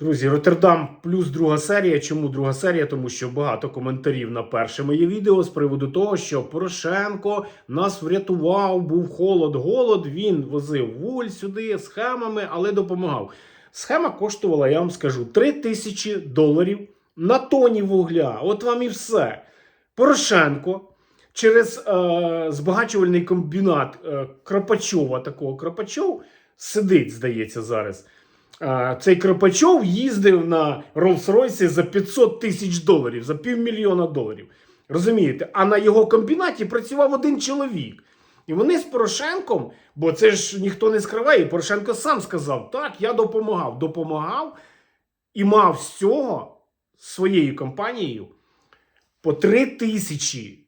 Друзі, Роттердам плюс друга серія. Чому друга серія? Тому що багато коментарів на перше моє відео з приводу того, що Порошенко нас врятував, був холод, голод. Він возив вуль сюди схемами, але допомагав. Схема коштувала, я вам скажу, 3 тисячі доларів на тоні вугля. От вам і все. Порошенко через е, збагачувальний комбінат е, Кропачова, такого Кропачов сидить, здається, зараз. Цей Кропачов їздив на Rolls-Royce за 500 тисяч доларів, за півмільйона доларів. Розумієте? А на його комбінаті працював один чоловік. І вони з Порошенком, бо це ж ніхто не скриває, Порошенко сам сказав: так, я допомагав, допомагав і мав з цього своєю компанією по 3 тисячі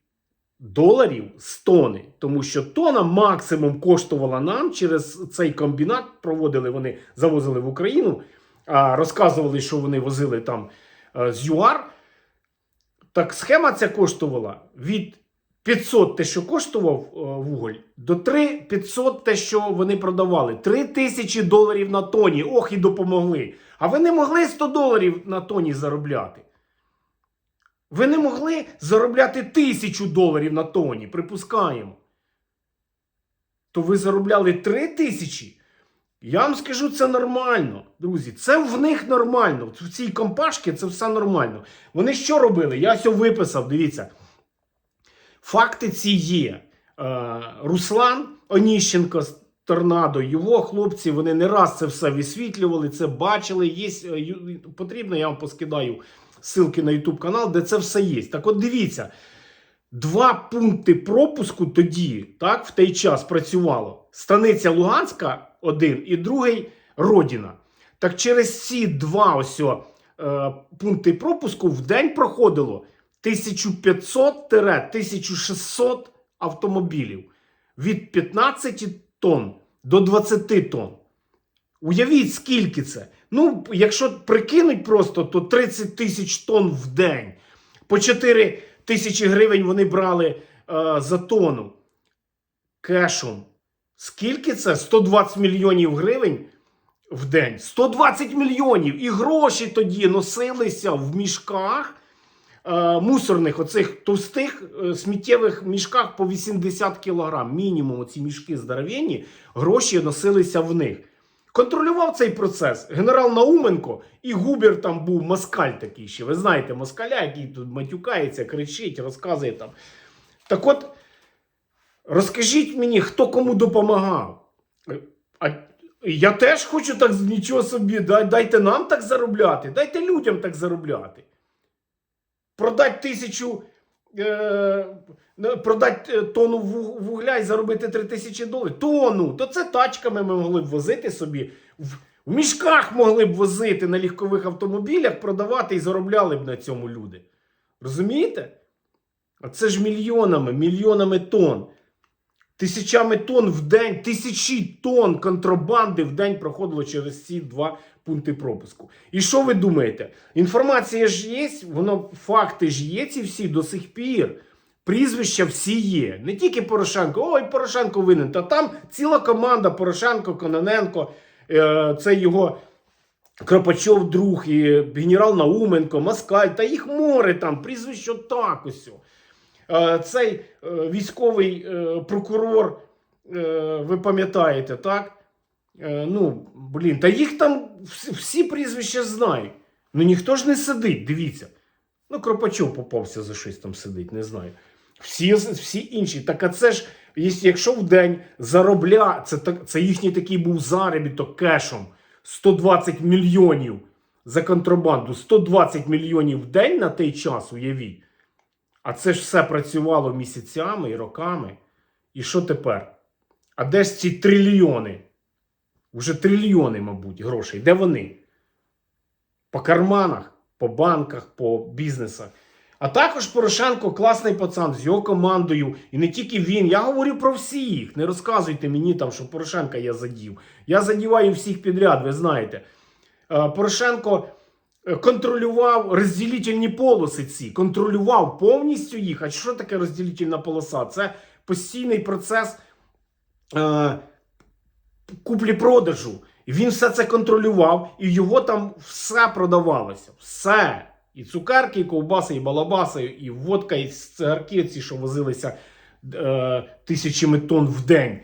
доларів з тони. Тому що тона максимум коштувала нам через цей комбінат. Проводили вони, завозили в Україну, розказували, що вони возили там е, з ЮАР. Так схема ця коштувала від 500 те, що коштував е, вуголь, до 3 500 те, що вони продавали. 3 тисячі доларів на тоні. Ох, і допомогли. А ви не могли 100 доларів на тоні заробляти. Ви не могли заробляти тисячу доларів на тоні, припускаємо. То ви заробляли 3 тисячі. Я вам скажу, це нормально, друзі. Це в них нормально. В цій компашці це все нормально. Вони що робили? Я все виписав, дивіться. Факти ці є. Е, Руслан Оніщенко з Торнадо, його хлопці, вони не раз це все висвітлювали, це бачили. Є, е, потрібно, я вам поскидаю ссылки на YouTube канал, де це все є. Так от дивіться, два пункти пропуску тоді, так, в той час працювало. Станиця Луганська один і другий Родіна. Так через ці два ось е, пункти пропуску в день проходило 1500-1600 автомобілів від 15 тонн до 20 тонн. Уявіть, скільки це. Ну, якщо прикинуть просто, то 30 тисяч тонн в день. По 4 тисячі гривень вони брали е, за тонну кешом. Скільки це? 120 мільйонів гривень в день. 120 мільйонів. І гроші тоді носилися в мішках е, мусорних, оцих товстих е, сміттєвих мішках по 80 кілограм. Мінімум оці мішки здоровенні, гроші носилися в них. Контролював цей процес генерал Науменко і Губер там був москаль такий ще. Ви знаєте, москаля, який тут матюкається, кричить, розказує там. Так от, розкажіть мені, хто кому допомагав. А я теж хочу так нічого собі. Дайте нам так заробляти, дайте людям так заробляти. Продать тисячу. Е, продати е, тонну вугля і заробити 3 тисячі доларів. Тонну. То це тачками ми могли б возити собі. В, в мішках могли б возити на легкових автомобілях, продавати і заробляли б на цьому люди. Розумієте? А це ж мільйонами, мільйонами тонн. Тисячами тонн в день, тисячі тонн контрабанди в день проходило через ці два пункти пропуску. І що ви думаєте? Інформація ж є, воно факти ж є ці всі до сих пір. Прізвища всі є. Не тільки Порошенко, ой, Порошенко винен. Та там ціла команда Порошенко, Кононенко, е, це його Кропачов друг, і генерал Науменко, Москаль, та їх море там, прізвище так ось. Е, Цей е, військовий е, прокурор, ви пам'ятаєте, так? Ну, блін, та їх там всі прізвища знають. Ну ніхто ж не сидить, дивіться. Ну, Кропачов попався за щось там сидить, не знаю. Всі, всі інші. Так а це ж, якщо в день заробля, це, це їхній такий був заробіток кешом 120 мільйонів за контрабанду. 120 мільйонів в день на той час, уявіть. А це ж все працювало місяцями і роками. І що тепер? А де ж ці трильйони? Уже трильйони, мабуть, грошей. Де вони? По карманах, по банках, по бізнесах. А також Порошенко класний пацан з його командою. І не тільки він. Я говорю про всіх. Не розказуйте мені там, що Порошенка я задів. Я задіваю всіх підряд, ви знаєте. Е, Порошенко контролював розділительні полоси ці, контролював повністю їх. А що таке розділительна полоса? Це постійний процес е, куплі-продажу. Він все це контролював, і його там все продавалося. Все. І цукерки, і ковбаси, і балабаси, і водка, і цигарки, ці, що возилися е, тисячами тонн в день.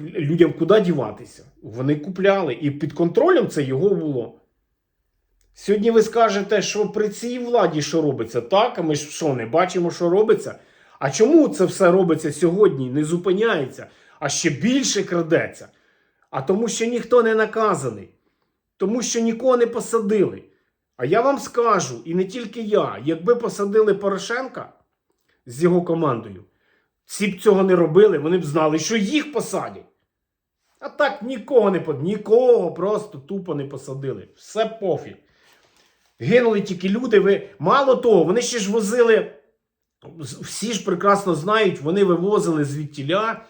Людям куди діватися? Вони купляли. І під контролем це його було. Сьогодні ви скажете, що при цій владі що робиться, так? А ми ж що, не бачимо, що робиться? А чому це все робиться сьогодні? Не зупиняється, а ще більше крадеться? А тому, що ніхто не наказаний, тому що нікого не посадили. А я вам скажу, і не тільки я, якби посадили Порошенка з його командою, ці б цього не робили, вони б знали, що їх посадять. А так нікого не нікого просто тупо не посадили. Все пофіг. Гинули тільки люди. Ви... Мало того, вони ще ж возили. Всі ж прекрасно знають, вони вивозили звідтіля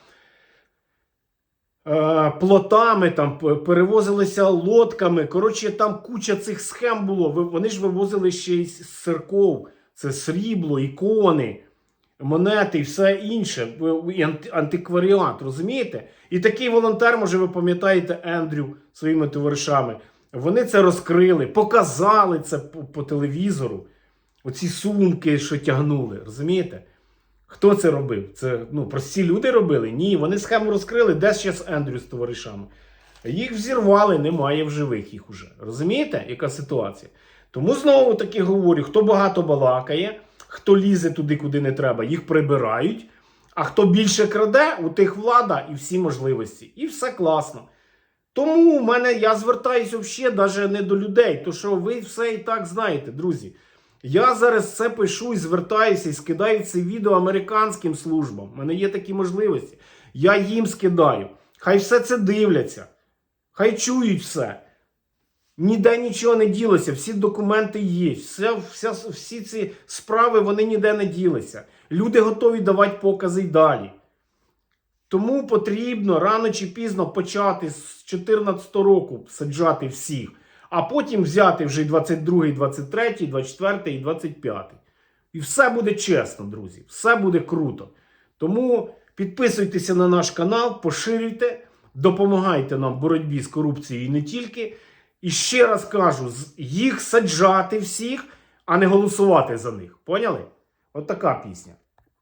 е, плотами, там, перевозилися лодками. Коротше, там куча цих схем було. Вони ж вивозили ще й з церков. Це срібло, ікони, монети і все інше. і антикваріат, розумієте? І такий волонтер, може, ви пам'ятаєте, Ендрю своїми товаришами. Вони це розкрили, показали це по, по телевізору. Оці сумки, що тягнули, розумієте? Хто це робив? Це ну, прості люди робили? Ні, вони схему розкрили, де зараз Ендрю з товаришами. Їх взірвали, немає в живих їх уже. Розумієте, яка ситуація? Тому знову таки говорю: хто багато балакає, хто лізе туди, куди не треба, їх прибирають. А хто більше краде, у тих влада і всі можливості. І все класно. Тому в мене я звертаюся взагалі навіть не до людей, то що ви все і так знаєте, друзі. Я зараз це пишу і звертаюся і скидаю це відео американським службам. У мене є такі можливості. Я їм скидаю. Хай все це дивляться. Хай чують все. Ніде нічого не ділося, всі документи є, вся, вся, всі ці справи вони ніде не ділися. Люди готові давати покази й далі. Тому потрібно рано чи пізно почати з 14 року саджати всіх, а потім взяти вже 22, 23, 24 і 25. І все буде чесно, друзі. Все буде круто. Тому підписуйтеся на наш канал, поширюйте, допомагайте нам в боротьбі з корупцією і не тільки. І ще раз кажу, їх саджати всіх, а не голосувати за них. Поняли? От така пісня.